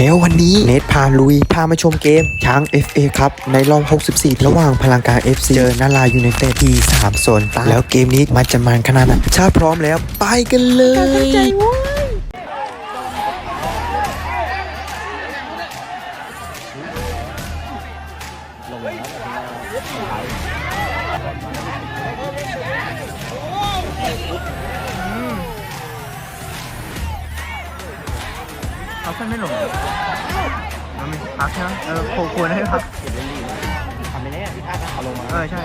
แล้ววันนี้เนทพาลุย พามาชมเกม ช้าง FA ครับ ในรอบ 64 ระหว่างพลังการ FC เจอนาลายูเนเต็ดที่3โซนใต้แล้วเกมนี้มันจะมันขนาดไหนถ้าพร้อมแล้ว ไปกันเลย เขาขึ้นไม่ลงมันมีพักใช่ไหมเออโคควรให้พักทำไปแล้วพี่คาดเอาลงมา เออใช่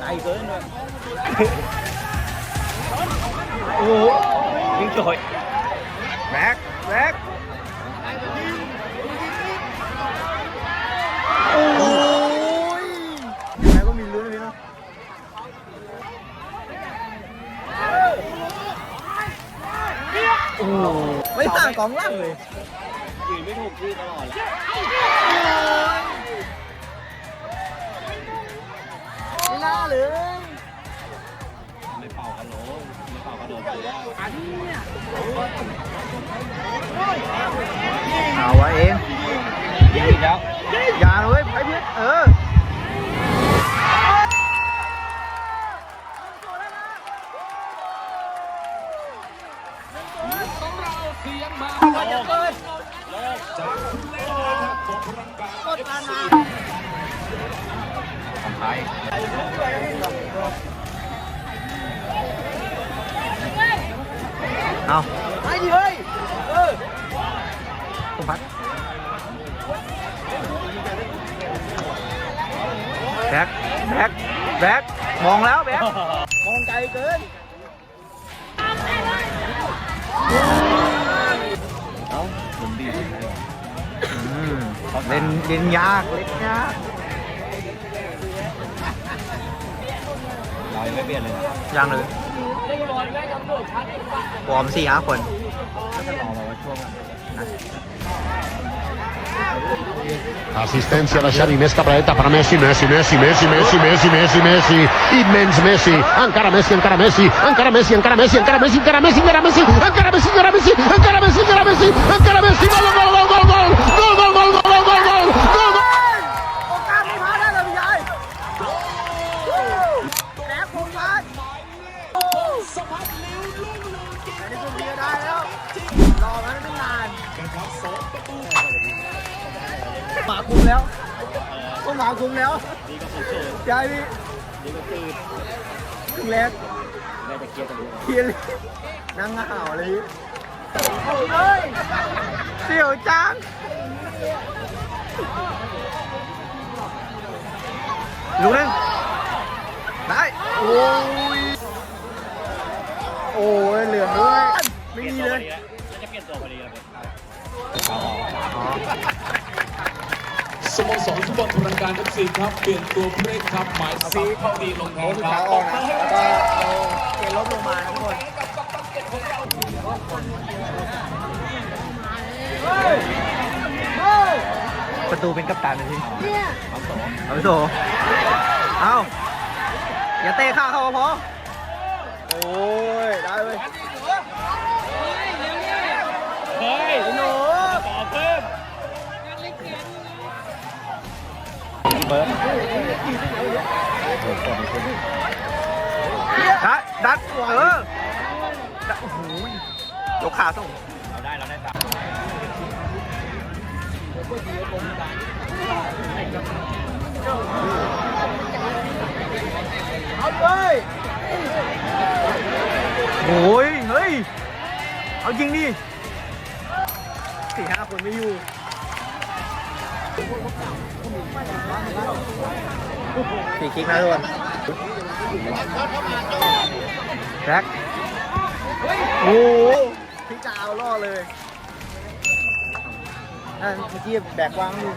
tay cưới luôn ủa biến trời rác rác ôi này có mình lưới không mấy thằng có lắm rồi. chỉ mấy hộp kia tao hỏi เลยไม่เป่ากระโหลกไม่เป่ากระโหลกไปแล้วอันนี้เอาไว้เองยิงอีกแล้วอย่าเลยไปเพื่อนเอา ของไทยเอาไปดิเฮ้ยเออผมพัดแบ็คแบ็คแบ็คมองแล้วแบ็คมองไกลเกินเอ้าผมดีอืมเล่นเล่นยากเล่นยาก เรายังไม่เปลี่ยนเลยนะ ยังเลย วอร์มสี่ห้าคน ก็จะรอมาว่าช่วง Assistencia da Xavi, més cap a la dreta per Messi, Messi, Messi, Messi, Messi, Messi, Messi, Messi, immens Messi, encara Messi, encara Messi, encara Messi, encara Messi, encara Messi, encara Messi, encara Messi, encara Messi, encara Messi, encara Messi, encara Messi, encara Messi, gol, gol, gol, gol, gol, gol, gol, gol, gol, gol, gol, gol, แต่นี่คุณเบียร์ได้แล้ว รอมาตั้งนานหมาคุมแล้วก็หมาคุมแล้วยายนี่ก็ถึงแล้ะเกียร์นนั่งห่าเลยเฮ้ยเสี่ยวจังลุกนึงได้ โอ้ย โอ้ยเหลืองด้วยไม่มีเลยน่าจะเปลี่ยนตัวพอดีแล้วสโมสรฟุตบอลพลังการทั้งสี่ครับเปลี่ยนตัวผู้เล่นครับหมายสิบเข้าดีลงแทนครับออกนะแล้วก็เอาเกลบลงมาทุกคนประตูเป็นกัปตันเลยพี่เอาโถเอาอย่าเตะข้าเขาพอโอ้ ย ได้เลยเฮ้ยหนูต่อเพิ่มเบิดดัดดัดเออดัดโอ้โหยกขาส่งเราได้เราได้ตามเอาเลย โอ้ยเฮ้ย เอาจริงดิสี่ห้าคนไม่อยู่สี่คิกนะทุกคนแบ็คโอ้โหพี่จาวล่อเลยอะเมื่อกี้แบกวางอยู่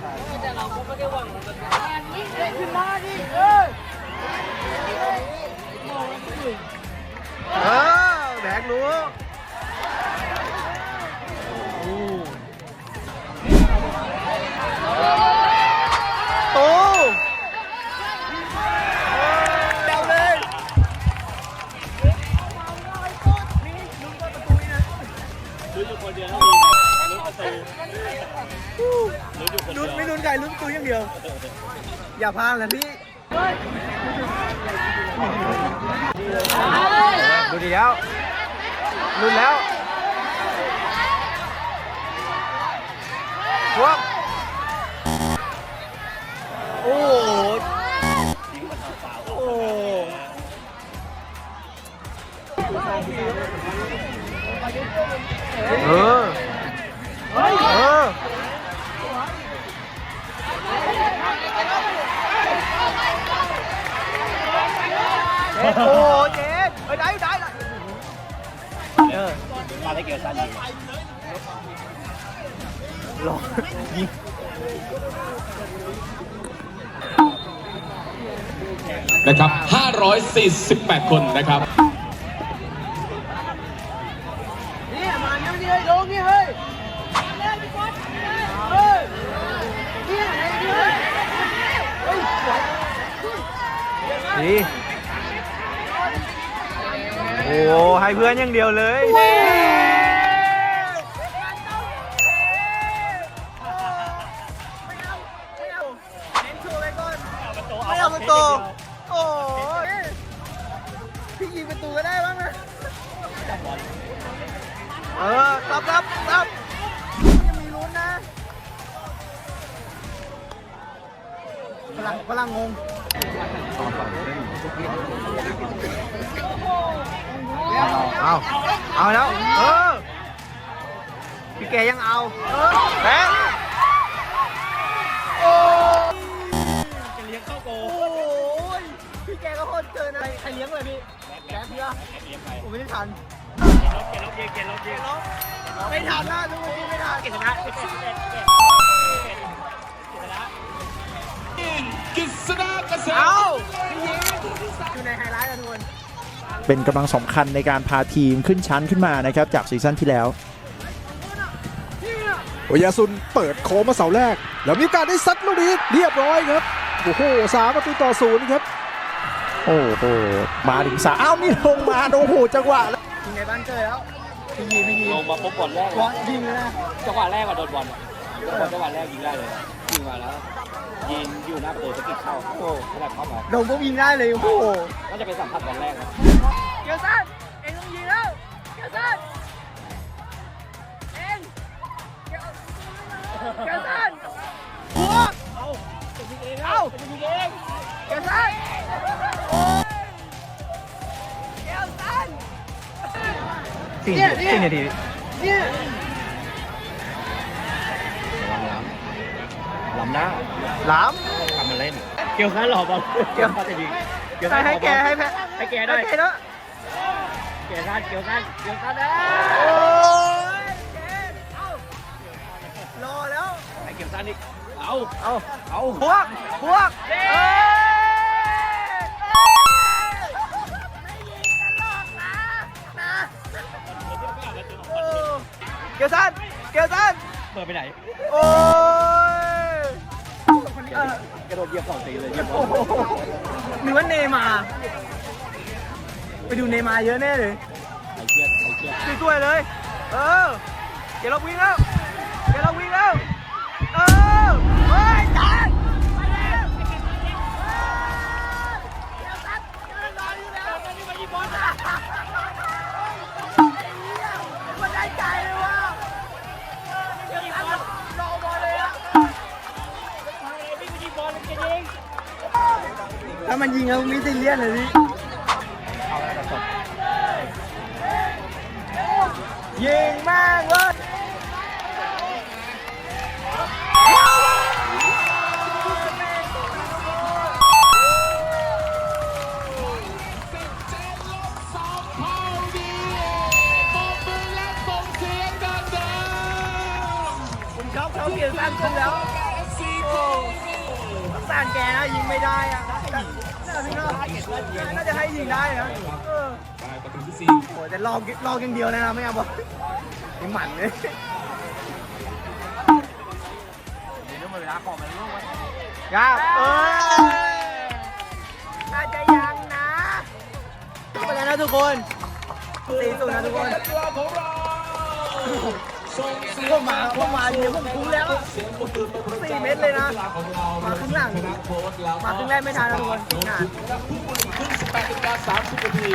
เออแบกรู้โอ้โตเร็วเลยลุ้นอยู่คนเดียว แล้วมีลุ้นประตูลุ้นอยู่คนเดีลุ้นไม่ลุ้นไก่ลุ้นตัวอย่างเดียว อย่าพลาดนะพี่ดูดีแล้ว ลุ้นแล้วทวงโอ้โหโอ้โหเอ นะครับ 548 คนนะครับนี่มาเนี่ยนี่เฮ้ยลงนี่เฮ้ยเฮ้ยนี่เฮ้ยดีโอ้ให้เพื่อนอย่างเดียวเลยไม่เอาประตู เออรับรับรับยังมีลุ้นนะพลังพลังงงเอาเอาแล้ว เออ พี่แกยังเอา เออแบงค์โอ้ยจะเลี้ยงเข้าโกโอ้ยพี่แกก็โคตรเกินอะไร ใครเลี้ยงเลยพี่แกเพื่อเลี้ยงไปผมไม่ได้ทัน เกลลบยิงเกลลบยิงไม่ทันนะดูเมื่อกี้ไม่ทันกลชนะกลชนะเกลชนะกิษณะเกษตรเอาพี่ยิงอยู่ในไฮไลท์อะทุกคนเป็นกำลังสำคัญในการพาทีมขึ้นชั้นขึ้นมานะครับ จากซีซั่นที่แล้วโอยาซุนเปิดโค้งมาเสาแรก แล้วมีโอกาสได้ซัดลูกนี้เรียบร้อยครับ โอ้โหสามประตูต่อศูนย์ครับ โอ้โหมาถึงสามอ้าวนี่ลงมาโอ้โหจังหวะ ยิงไงบ้านเกิดแล้วพี่ยิงพี่ยิงลงมาปุ๊บบอลแรกบอลยิงเลยนะจังหวะแรกว่าโดนบอลจังหวะแรกยิงได้เลยยิงมาแล้วยิงอยู่หน้าประตูสกิดเข้าโอ้ขนาดเข้ามาโดนปุ๊บยิงได้เลยโอ้โหน่าจะเป็นสัมผัสบอลแรกนะเกียวซันเอ็งต้องยิงแล้วเกียวซันเอ็งเกียวเกียวซันหัวเอาเอาเกียวซันโอ้ สี่สี่นาทีเนี่ยล้ำหน้าหลามทำมาเล่น เกี่ยวข้าหล่อบอลเกี่ยวข้าจะยิงให้ให้แกให้แพ้ให้แกด้วยให้แกด้วยเกี่ยวข้าเกี่ยวข้าเกี่ยวข้าได้โอ้ยแกเอารอแล้วให้เกี่ยวข้าอีกเอาเอาเอาพวกพวกเอ้ยเเหยียบสองตีเลยเหยียบโอ้โหหรือว่าเนย์มาร์ไปดูเนย์มาร์เยอะแน่เลยไอ้เชือกไอ้เชือกช่วยๆเลย เออ เดี๋ยวเราวิ่งแล้ว เดี๋ยวเราวิ่งแล้ว ถ้ามันยิงแล้วมิสซิเลียนเลยพี่ยิงมากเลยผมชอบเขาเปลี่ยนสร้างขึ้นแล้วโอ้ต้อง สร้างแกนะยิงไม่ได้อะน่าจะให้ยิงได้นะเออประตูที่สี่โอ้ยแต่ลอกลอกอย่างเดียวเลยนะไม่เอาบอลยังหมันเลยครับเออน่าจะยังนะไปแล้วนะทุกคนสี่ศูนย์นะทุกคน เข้ามาเข้ามาเยวผมคุ้มแล้วเสียงปรบมือเป็นประจำสี่เมตรเลยนะ มาข้ามาครึ่งหลังชนะโค้ชแล้วมาครึ่งแรกไม่ทันนะทุกคนนานและผู้บริหารครึ่ง18นาฬิกา30นาที